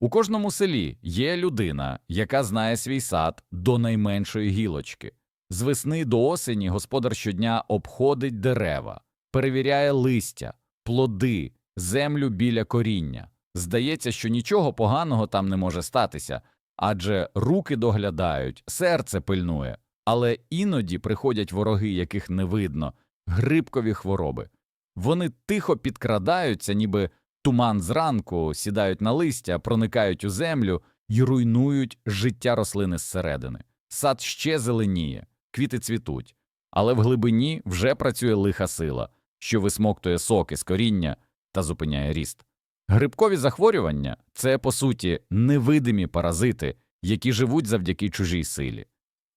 У кожному селі є людина, яка знає свій сад до найменшої гілочки. З весни до осені господар щодня обходить дерева, перевіряє листя, плоди, землю біля коріння. Здається, що нічого поганого там не може статися, адже руки доглядають, серце пильнує, але іноді приходять вороги, яких не видно, грибкові хвороби. Вони тихо підкрадаються, ніби туман зранку, сідають на листя, проникають у землю і руйнують життя рослини зсередини. Сад ще зеленіє, квіти цвітуть, але в глибині вже працює лиха сила, що висмоктує соки з коріння та зупиняє ріст. Грибкові захворювання це, по суті, невидимі паразити, які живуть завдяки чужій силі.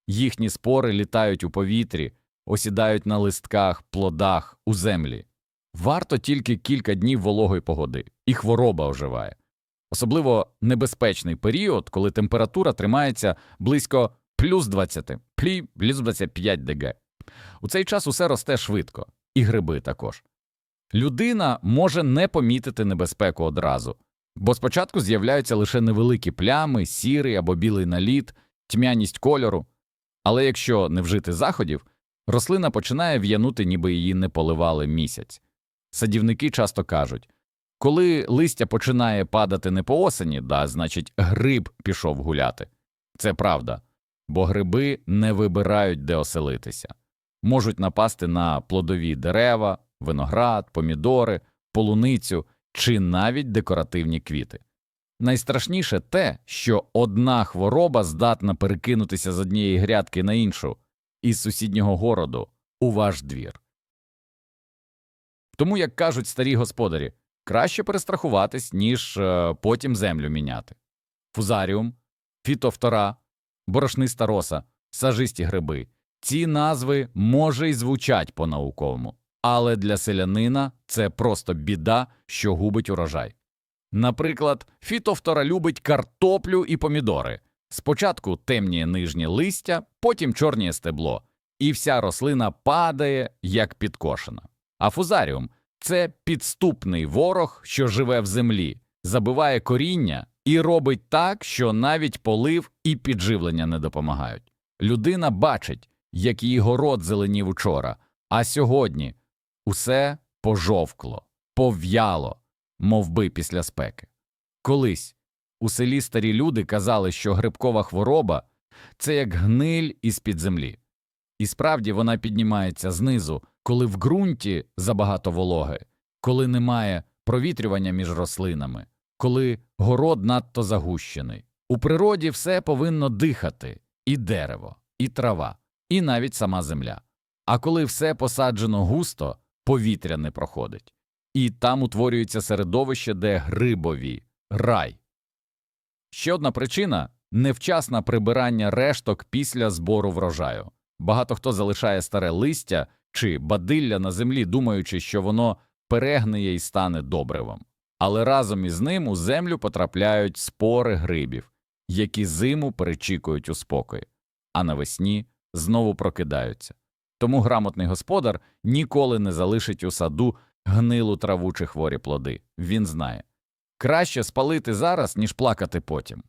Їхні спори літають у повітрі, осідають на листках, плодах, у землі. Варто тільки кілька днів вологої погоди, і хвороба оживає. Особливо небезпечний період, коли температура тримається близько плюс 20, плі, плюс 25 ДГ. У цей час усе росте швидко, і гриби також. Людина може не помітити небезпеку одразу, бо спочатку з'являються лише невеликі плями, сірий або білий наліт, тьмяність кольору. Але якщо не вжити заходів, рослина починає в'янути, ніби її не поливали місяць. Садівники часто кажуть, коли листя починає падати не по осені, да, значить гриб пішов гуляти. Це правда, бо гриби не вибирають, де оселитися. Можуть напасти на плодові дерева, виноград, помідори, полуницю чи навіть декоративні квіти. Найстрашніше те, що одна хвороба здатна перекинутися з однієї грядки на іншу із сусіднього городу у ваш двір. Тому, як кажуть старі господарі, краще перестрахуватись, ніж е, потім землю міняти. Фузаріум, фітофтора, борошниста роса, сажисті гриби. Ці назви може й звучать по-науковому, але для селянина це просто біда, що губить урожай. Наприклад, фітофтора любить картоплю і помідори. Спочатку темніє нижнє листя, потім чорніє стебло, і вся рослина падає, як підкошена. А фузаріум це підступний ворог, що живе в землі, забиває коріння і робить так, що навіть полив і підживлення не допомагають. Людина бачить, як її город зеленів учора, а сьогодні усе пожовкло, пов'яло, мов би після спеки. Колись у селі старі люди казали, що грибкова хвороба це як гниль із-під землі. І справді вона піднімається знизу, коли в ґрунті забагато вологи, коли немає провітрювання між рослинами, коли город надто загущений. У природі все повинно дихати і дерево, і трава, і навіть сама земля. А коли все посаджено густо, повітря не проходить, і там утворюється середовище, де грибові рай. Ще одна причина невчасне прибирання решток після збору врожаю. Багато хто залишає старе листя чи бадилля на землі, думаючи, що воно перегниє і стане добривом. Але разом із ним у землю потрапляють спори грибів, які зиму перечікують у спокої, а навесні знову прокидаються. Тому грамотний господар ніколи не залишить у саду гнилу траву чи хворі плоди. Він знає краще спалити зараз, ніж плакати потім.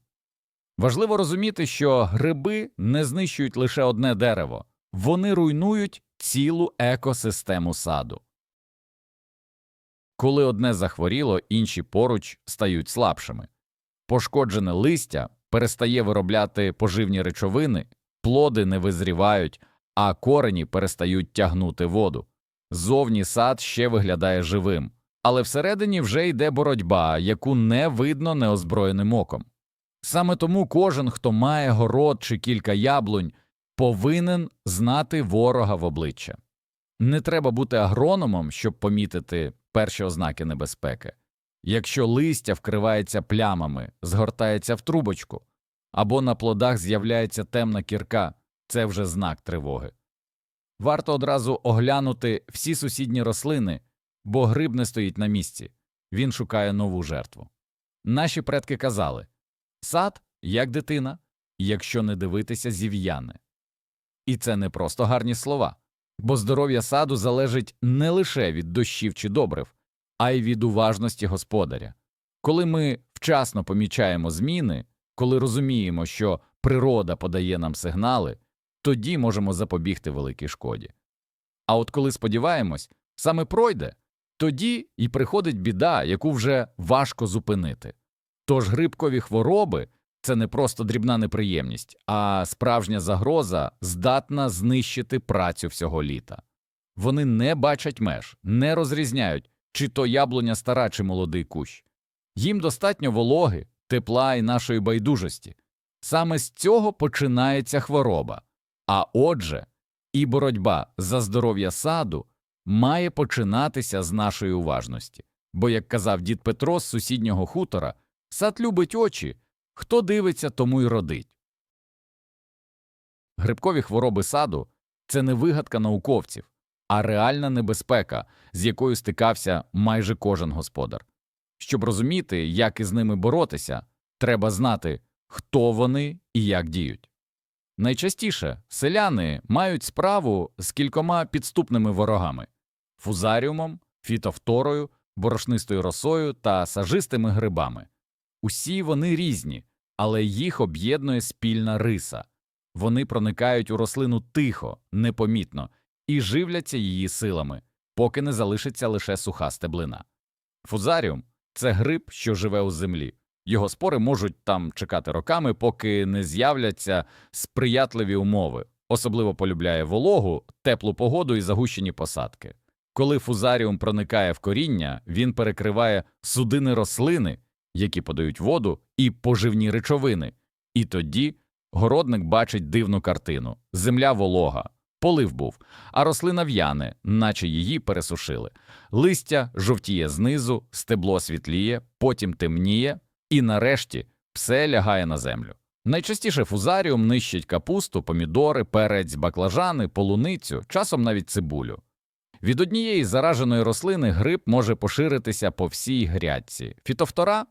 Важливо розуміти, що гриби не знищують лише одне дерево, вони руйнують цілу екосистему саду. Коли одне захворіло, інші поруч стають слабшими. Пошкоджене листя перестає виробляти поживні речовини, плоди не визрівають, а корені перестають тягнути воду. Зовні сад ще виглядає живим, але всередині вже йде боротьба, яку не видно неозброєним оком. Саме тому кожен, хто має город чи кілька яблунь, повинен знати ворога в обличчя. Не треба бути агрономом, щоб помітити перші ознаки небезпеки. Якщо листя вкривається плямами, згортається в трубочку, або на плодах з'являється темна кірка, це вже знак тривоги. Варто одразу оглянути всі сусідні рослини, бо гриб не стоїть на місці, він шукає нову жертву. Наші предки казали сад як дитина, якщо не дивитися зів'яне. І це не просто гарні слова, бо здоров'я саду залежить не лише від дощів чи добрив, а й від уважності господаря. Коли ми вчасно помічаємо зміни, коли розуміємо, що природа подає нам сигнали, тоді можемо запобігти великій шкоді. А от коли сподіваємось, саме пройде, тоді і приходить біда, яку вже важко зупинити. Тож грибкові хвороби це не просто дрібна неприємність, а справжня загроза здатна знищити працю всього літа. Вони не бачать меж, не розрізняють, чи то яблуня стара, чи молодий кущ. Їм достатньо вологи, тепла і нашої байдужості. Саме з цього починається хвороба. А отже, і боротьба за здоров'я саду має починатися з нашої уважності. Бо, як казав дід Петро з сусіднього хутора, сад любить очі, хто дивиться, тому й родить. Грибкові хвороби саду це не вигадка науковців, а реальна небезпека, з якою стикався майже кожен господар. Щоб розуміти, як із ними боротися, треба знати, хто вони і як діють. Найчастіше селяни мають справу з кількома підступними ворогами фузаріумом, фітофторою, борошнистою росою та сажистими грибами. Усі вони різні, але їх об'єднує спільна риса. Вони проникають у рослину тихо, непомітно і живляться її силами, поки не залишиться лише суха стеблина. Фузаріум це гриб, що живе у землі. Його спори можуть там чекати роками, поки не з'являться сприятливі умови, особливо полюбляє вологу, теплу погоду і загущені посадки. Коли фузаріум проникає в коріння, він перекриває судини рослини, які подають воду, і поживні речовини, і тоді городник бачить дивну картину земля волога, полив був, а рослина в'яне, наче її пересушили. Листя жовтіє знизу, стебло світліє, потім темніє, і нарешті все лягає на землю. Найчастіше фузаріум нищить капусту, помідори, перець, баклажани, полуницю, часом навіть цибулю. Від однієї зараженої рослини гриб може поширитися по всій грядці. Фітофтора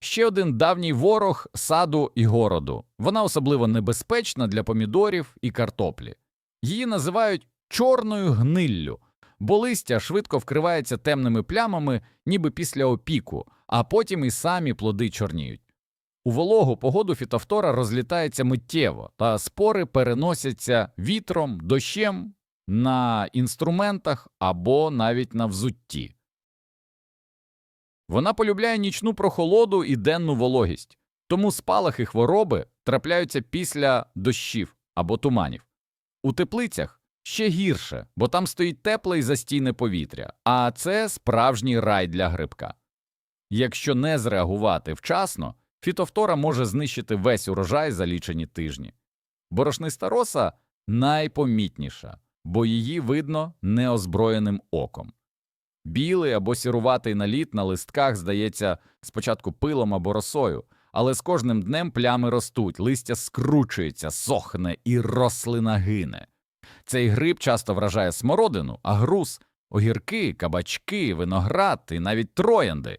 ще один давній ворог саду і городу. Вона особливо небезпечна для помідорів і картоплі. Її називають чорною гниллю, бо листя швидко вкривається темними плямами, ніби після опіку, а потім і самі плоди чорніють. У вологу погоду фітофтора розлітається миттєво, та спори переносяться вітром, дощем на інструментах або навіть на взутті. Вона полюбляє нічну прохолоду і денну вологість, тому спалахи хвороби трапляються після дощів або туманів. У теплицях ще гірше, бо там стоїть тепле і застійне повітря, а це справжній рай для грибка. Якщо не зреагувати вчасно, фітофтора може знищити весь урожай за лічені тижні. Борошниста роса найпомітніша, бо її видно неозброєним оком. Білий або сіруватий наліт на листках здається спочатку пилом або росою, але з кожним днем плями ростуть, листя скручується, сохне і рослина гине. Цей гриб часто вражає смородину, агрус, огірки, кабачки, виноград і навіть троянди.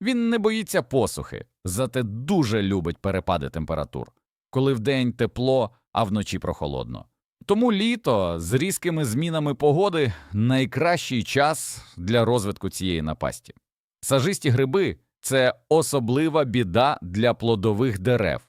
Він не боїться посухи, зате дуже любить перепади температур, коли вдень тепло, а вночі прохолодно. Тому літо з різкими змінами погоди найкращий час для розвитку цієї напасті. Сажисті гриби це особлива біда для плодових дерев,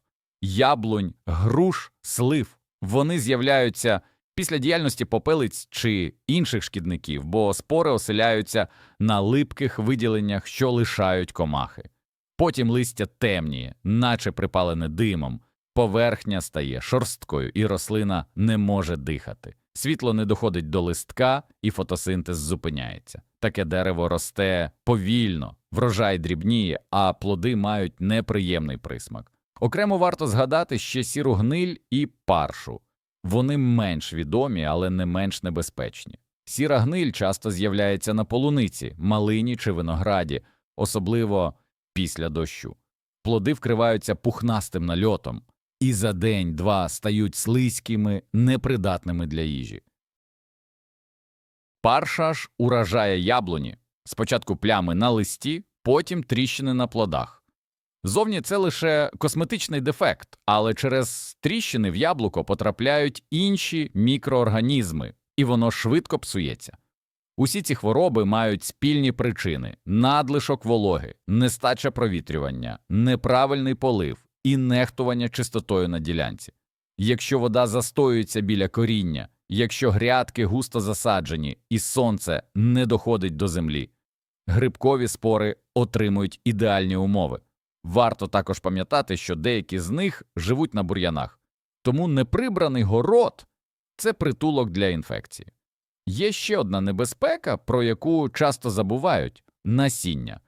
яблунь, груш, слив. Вони з'являються після діяльності попелиць чи інших шкідників, бо спори оселяються на липких виділеннях, що лишають комахи. Потім листя темніє, наче припалене димом, поверхня стає шорсткою, і рослина не може дихати. Світло не доходить до листка, і фотосинтез зупиняється. Таке дерево росте повільно, врожай дрібніє, а плоди мають неприємний присмак. Окремо варто згадати ще сіру гниль і паршу. Вони менш відомі, але не менш небезпечні. Сіра гниль часто з'являється на полуниці, малині чи винограді, особливо після дощу. Плоди вкриваються пухнастим нальотом і за день-два стають слизькими, непридатними для їжі. Парша ж уражає яблуні, спочатку плями на листі, потім тріщини на плодах. Зовні це лише косметичний дефект, але через тріщини в яблуко потрапляють інші мікроорганізми, і воно швидко псується. Усі ці хвороби мають спільні причини: надлишок вологи, нестача провітрювання, неправильний полив і нехтування чистотою на ділянці. Якщо вода застоюється біля коріння, якщо грядки густо засаджені і сонце не доходить до землі, грибкові спори отримують ідеальні умови. Варто також пам'ятати, що деякі з них живуть на бур'янах, тому неприбраний город це притулок для інфекції. Є ще одна небезпека, про яку часто забувають насіння.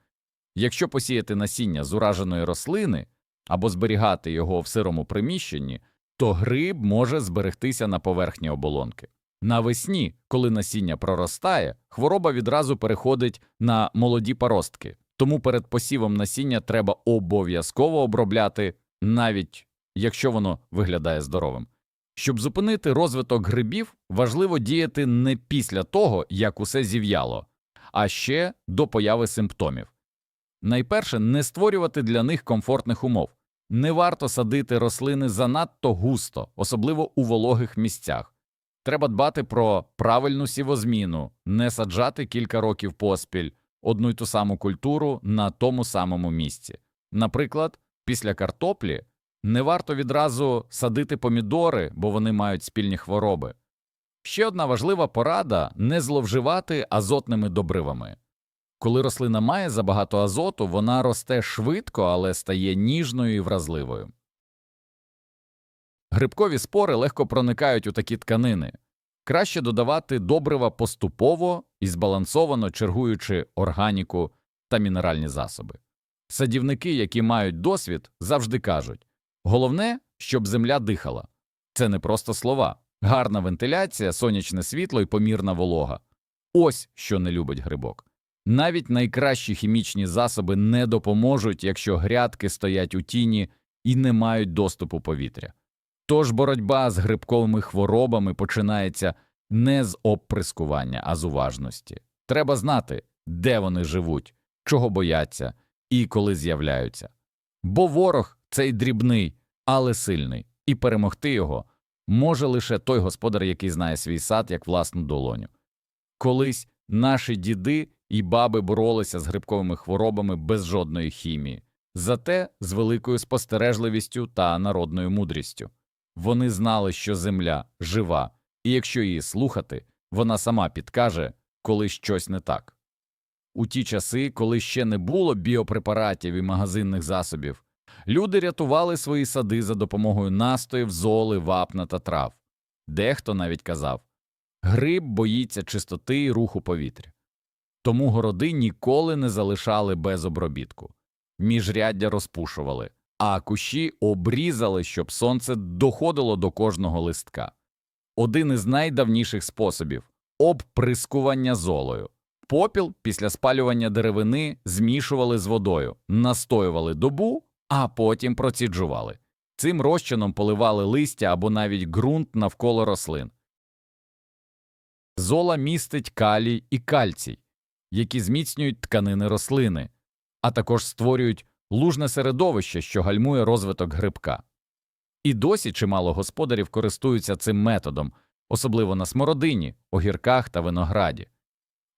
Якщо посіяти насіння з ураженої рослини або зберігати його в сирому приміщенні, то гриб може зберегтися на поверхні оболонки. Навесні, коли насіння проростає, хвороба відразу переходить на молоді паростки, тому перед посівом насіння треба обов'язково обробляти, навіть якщо воно виглядає здоровим. Щоб зупинити розвиток грибів, важливо діяти не після того, як усе зів'яло, а ще до появи симптомів. Найперше, не створювати для них комфортних умов. Не варто садити рослини занадто густо, особливо у вологих місцях. Треба дбати про правильну сівозміну, не саджати кілька років поспіль одну й ту саму культуру на тому самому місці. Наприклад, після картоплі не варто відразу садити помідори, бо вони мають спільні хвороби. Ще одна важлива порада не зловживати азотними добривами. Коли рослина має забагато азоту, вона росте швидко, але стає ніжною і вразливою. Грибкові спори легко проникають у такі тканини. Краще додавати добрива поступово і збалансовано чергуючи органіку та мінеральні засоби. Садівники, які мають досвід, завжди кажуть головне, щоб земля дихала. Це не просто слова, гарна вентиляція, сонячне світло і помірна волога. Ось що не любить грибок. Навіть найкращі хімічні засоби не допоможуть, якщо грядки стоять у тіні і не мають доступу повітря. Тож боротьба з грибковими хворобами починається не з обприскування, а з уважності. Треба знати, де вони живуть, чого бояться і коли з'являються. Бо ворог цей дрібний, але сильний, і перемогти його може лише той господар, який знає свій сад як власну долоню. Колись наші діди і баби боролися з грибковими хворобами без жодної хімії, зате з великою спостережливістю та народною мудрістю. Вони знали, що земля жива, і якщо її слухати, вона сама підкаже, коли щось не так. У ті часи, коли ще не було біопрепаратів і магазинних засобів, люди рятували свої сади за допомогою настоїв, золи, вапна та трав. Дехто навіть казав гриб боїться чистоти і руху повітря. Тому городи ніколи не залишали без обробітку, міжряддя розпушували, а кущі обрізали, щоб сонце доходило до кожного листка. Один із найдавніших способів обприскування золою. Попіл після спалювання деревини змішували з водою, настоювали добу, а потім проціджували. Цим розчином поливали листя або навіть ґрунт навколо рослин. Зола містить калій і кальцій, які зміцнюють тканини рослини, а також створюють лужне середовище, що гальмує розвиток грибка. І досі чимало господарів користуються цим методом, особливо на смородині, огірках та винограді.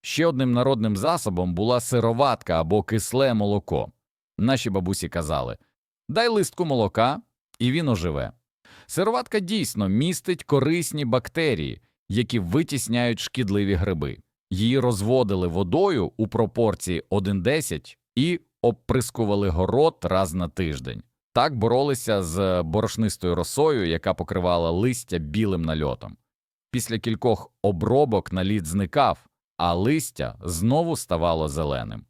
Ще одним народним засобом була сироватка або кисле молоко. Наші бабусі казали дай листку молока, і він оживе. Сироватка дійсно містить корисні бактерії, які витісняють шкідливі гриби. Її розводили водою у пропорції 1,10 і обприскували город раз на тиждень. Так боролися з борошнистою росою, яка покривала листя білим нальотом. Після кількох обробок наліт зникав, а листя знову ставало зеленим.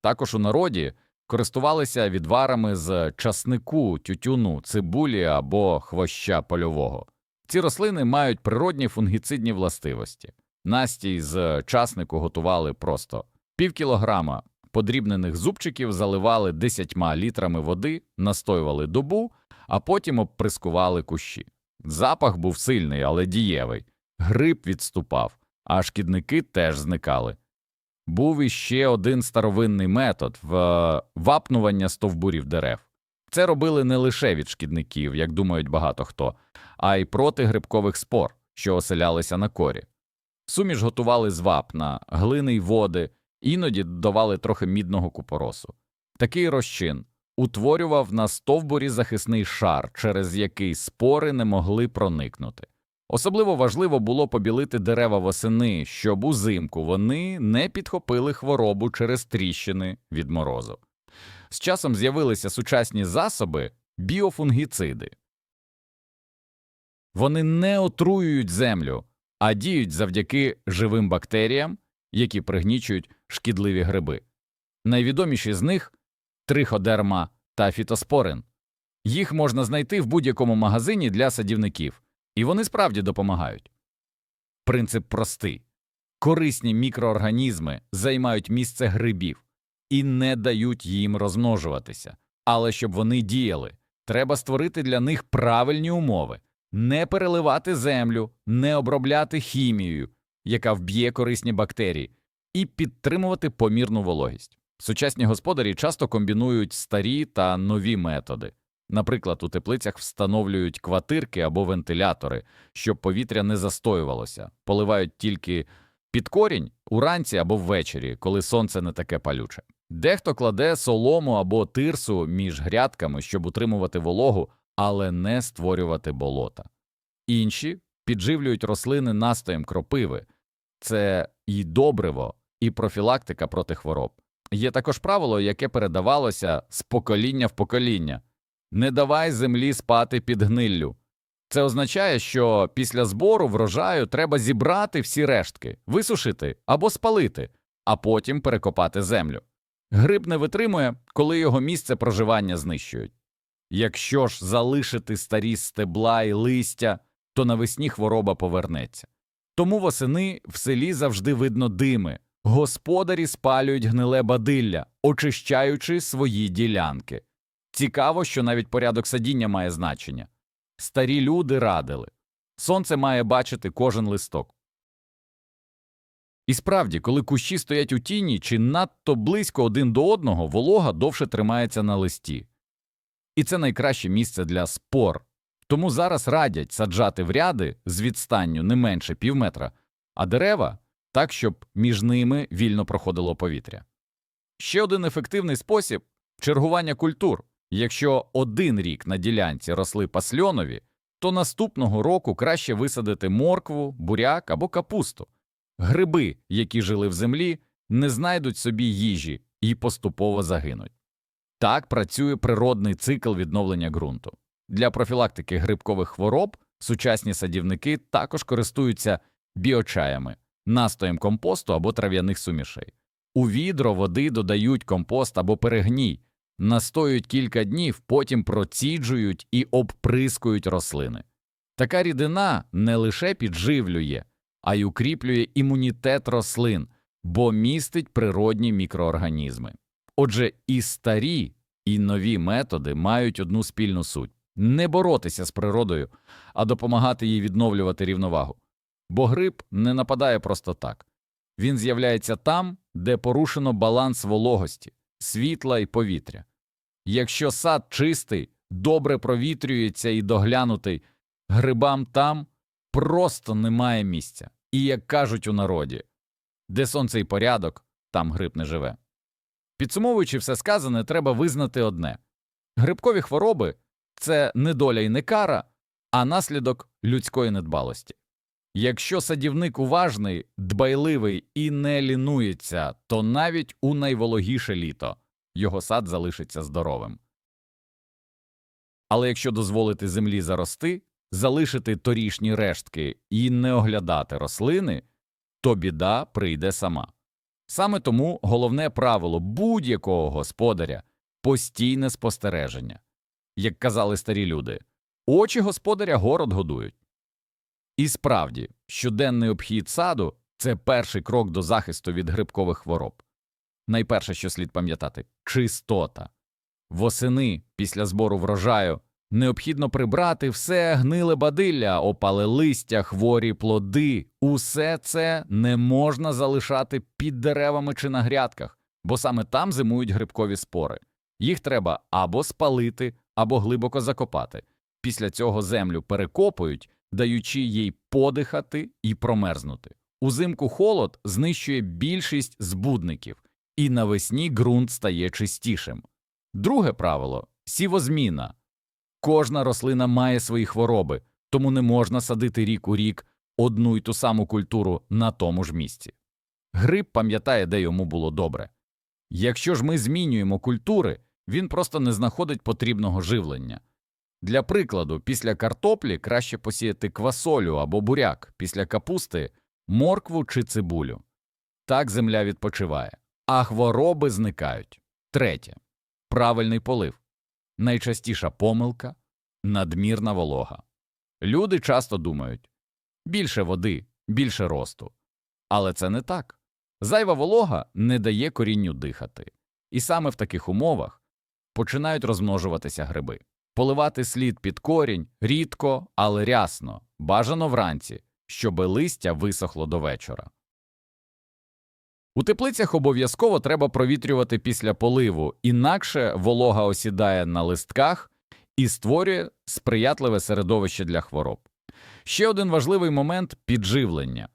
Також у народі користувалися відварами з часнику, тютюну, цибулі або хвоща польового. Ці рослини мають природні фунгіцидні властивості. Настій з часнику готували просто пів кілограма подрібнених зубчиків заливали 10 літрами води, настоювали добу, а потім обприскували кущі. Запах був сильний, але дієвий. Гриб відступав, а шкідники теж зникали. Був іще один старовинний метод в вапнування стовбурів дерев. Це робили не лише від шкідників, як думають багато хто, а й проти грибкових спор, що оселялися на корі. Суміш готували з вапна, глини й води, іноді додавали трохи мідного купоросу. Такий розчин утворював на стовбурі захисний шар, через який спори не могли проникнути. Особливо важливо було побілити дерева восени, щоб узимку вони не підхопили хворобу через тріщини від морозу. З часом з'явилися сучасні засоби біофунгіциди. Вони не отруюють землю, а діють завдяки живим бактеріям, які пригнічують шкідливі гриби. Найвідоміші з них триходерма та фітоспорин. Їх можна знайти в будь-якому магазині для садівників, і вони справді допомагають. Принцип простий корисні мікроорганізми займають місце грибів і не дають їм розмножуватися. Але щоб вони діяли, треба створити для них правильні умови, не переливати землю, не обробляти хімією, яка вб'є корисні бактерії, і підтримувати помірну вологість. Сучасні господарі часто комбінують старі та нові методи. Наприклад, у теплицях встановлюють квартирки або вентилятори, щоб повітря не застоювалося, поливають тільки під корінь уранці або ввечері, коли сонце не таке палюче. Дехто кладе солому або тирсу між грядками, щоб утримувати вологу, але не створювати болота. Інші підживлюють рослини настоєм кропиви це і добриво, і профілактика проти хвороб. Є також правило, яке передавалося з покоління в покоління не давай землі спати під гниллю. Це означає, що після збору врожаю треба зібрати всі рештки, висушити або спалити, а потім перекопати землю. Гриб не витримує, коли його місце проживання знищують. Якщо ж залишити старі стебла і листя, то навесні хвороба повернеться. Тому восени в селі завжди видно дими, господарі спалюють гниле бадилля, очищаючи свої ділянки. Цікаво, що навіть порядок садіння має значення. Старі люди радили сонце має бачити кожен листок. І справді, коли кущі стоять у тіні чи надто близько один до одного, волога довше тримається на листі. І це найкраще місце для спор. Тому зараз радять саджати в ряди з відстанню не менше півметра, а дерева так, щоб між ними вільно проходило повітря. Ще один ефективний спосіб чергування культур. Якщо один рік на ділянці росли пасльонові, то наступного року краще висадити моркву, буряк або капусту. Гриби, які жили в землі, не знайдуть собі їжі і поступово загинуть. Так працює природний цикл відновлення ґрунту. Для профілактики грибкових хвороб сучасні садівники також користуються біочаями, настоєм компосту або трав'яних сумішей. У відро води додають компост або перегній, настоюють кілька днів, потім проціджують і обприскують рослини. Така рідина не лише підживлює, а й укріплює імунітет рослин, бо містить природні мікроорганізми. Отже, і старі, і нові методи мають одну спільну суть не боротися з природою, а допомагати їй відновлювати рівновагу. Бо гриб не нападає просто так він з'являється там, де порушено баланс вологості, світла і повітря. Якщо сад чистий, добре провітрюється і доглянутий, грибам там просто немає місця. І, як кажуть у народі, де сонце і порядок, там гриб не живе. Підсумовуючи все сказане, треба визнати одне грибкові хвороби це не доля і не кара, а наслідок людської недбалості. Якщо садівник уважний, дбайливий і не лінується, то навіть у найвологіше літо його сад залишиться здоровим. Але якщо дозволити землі зарости, залишити торішні рештки і не оглядати рослини, то біда прийде сама. Саме тому головне правило будь-якого господаря постійне спостереження. Як казали старі люди, очі господаря город годують. І справді, щоденний обхід саду це перший крок до захисту від грибкових хвороб. Найперше, що слід пам'ятати чистота. Восени після збору врожаю необхідно прибрати все гниле бадилля, опале листя, хворі плоди. Усе це не можна залишати під деревами чи на грядках, бо саме там зимують грибкові спори. Їх треба або спалити, або глибоко закопати. Після цього землю перекопують, даючи їй подихати і промерзнути. Узимку холод знищує більшість збудників, і навесні ґрунт стає чистішим. Друге правило сівозміна. Кожна рослина має свої хвороби, тому не можна садити рік у рік одну й ту саму культуру на тому ж місці. Гриб пам'ятає, де йому було добре. Якщо ж ми змінюємо культури, він просто не знаходить потрібного живлення. Для прикладу, після картоплі краще посіяти квасолю або буряк, після капусти моркву чи цибулю. Так земля відпочиває, а хвороби зникають. Третє. Правильний полив. Найчастіша помилка надмірна волога. Люди часто думають більше води, більше росту. Але це не так. Зайва волога не дає корінню дихати. І саме в таких умовах починають розмножуватися гриби. Поливати слід під корінь рідко, але рясно, бажано вранці, щоби листя висохло до вечора. У теплицях обов'язково треба провітрювати після поливу, інакше волога осідає на листках і створює сприятливе середовище для хвороб. Ще один важливий момент підживлення.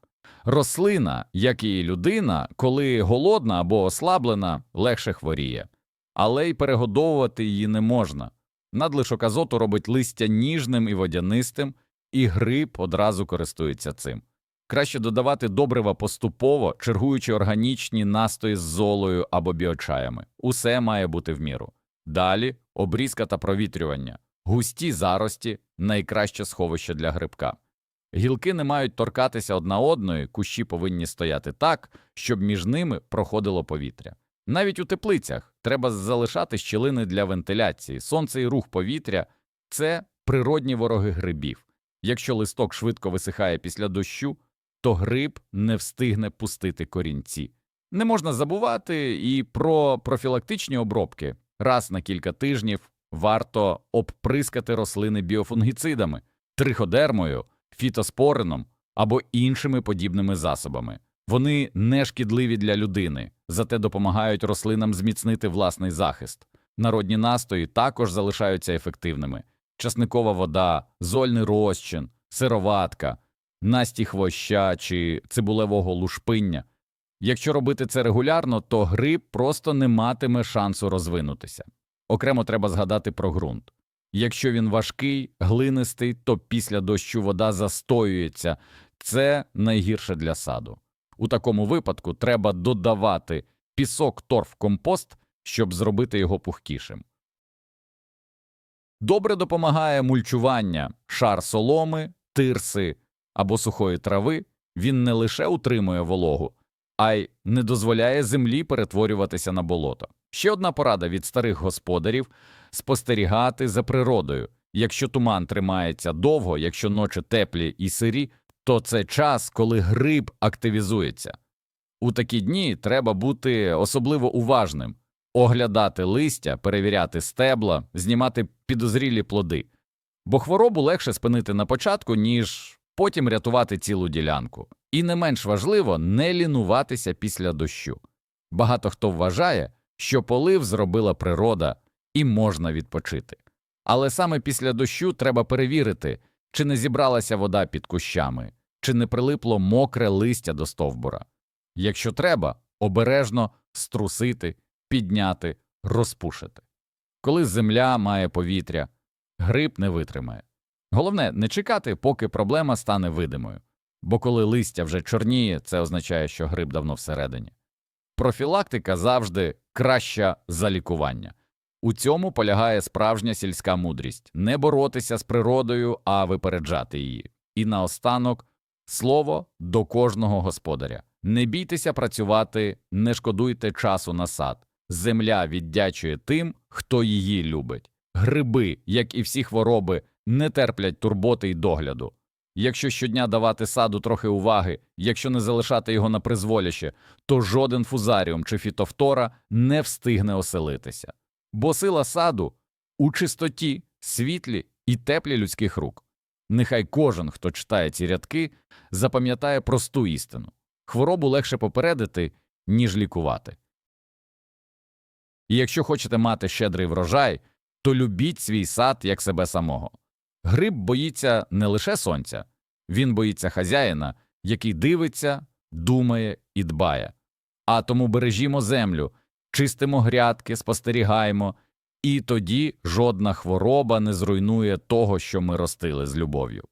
Рослина, як і людина, коли голодна або ослаблена, легше хворіє, але й перегодовувати її не можна. Надлишок азоту робить листя ніжним і водянистим, і гриб одразу користується цим. Краще додавати добрива поступово, чергуючи органічні настої з золою або біочаями. Усе має бути в міру. Далі обрізка та провітрювання. Густі зарості найкраще сховище для грибка. Гілки не мають торкатися одна одної, кущі повинні стояти так, щоб між ними проходило повітря. Навіть у теплицях треба залишати щілини для вентиляції. Сонце і рух повітря це природні вороги грибів. Якщо листок швидко висихає після дощу, то гриб не встигне пустити корінці. Не можна забувати і про профілактичні обробки. Раз на кілька тижнів варто обприскати рослини біофунгіцидами, триходермою, фітоспорином або іншими подібними засобами. Вони не шкідливі для людини, зате допомагають рослинам зміцнити власний захист. Народні настої також залишаються ефективними: часникова вода, зольний розчин, сироватка, насті хвоща чи цибулевого лушпиння. Якщо робити це регулярно, то гриб просто не матиме шансу розвинутися. Окремо треба згадати про ґрунт. Якщо він важкий, глинистий, то після дощу вода застоюється. Це найгірше для саду. У такому випадку треба додавати пісок торф компост, щоб зробити його пухкішим. Добре допомагає мульчування, шар соломи, тирси або сухої трави. Він не лише утримує вологу, а й не дозволяє землі перетворюватися на болото. Ще одна порада від старих господарів спостерігати за природою. Якщо туман тримається довго, якщо ночі теплі і сирі, то це час, коли гриб активізується. У такі дні треба бути особливо уважним, оглядати листя, перевіряти стебла, знімати підозрілі плоди, бо хворобу легше спинити на початку, ніж потім рятувати цілу ділянку. І не менш важливо не лінуватися після дощу. Багато хто вважає, що полив зробила природа і можна відпочити. Але саме після дощу треба перевірити, чи не зібралася вода під кущами, чи не прилипло мокре листя до стовбура. Якщо треба, обережно струсити, підняти, розпушити. Коли земля має повітря, гриб не витримає. Головне не чекати, поки проблема стане видимою, бо коли листя вже чорніє, це означає, що гриб давно всередині. Профілактика завжди краща за лікування. У цьому полягає справжня сільська мудрість не боротися з природою, а випереджати її. І наостанок слово до кожного господаря не бійтеся працювати, не шкодуйте часу на сад. Земля віддячує тим, хто її любить. Гриби, як і всі хвороби, не терплять турботи й догляду. Якщо щодня давати саду трохи уваги, якщо не залишати його на призволяще, то жоден фузаріум чи фітофтора не встигне оселитися. Бо сила саду у чистоті, світлі і теплі людських рук. Нехай кожен, хто читає ці рядки, запам'ятає просту істину хворобу легше попередити, ніж лікувати. І якщо хочете мати щедрий врожай, то любіть свій сад як себе самого. Гриб боїться не лише сонця, він боїться хазяїна, який дивиться, думає і дбає. А тому бережімо землю, чистимо грядки, спостерігаємо, і тоді жодна хвороба не зруйнує того, що ми ростили з любов'ю.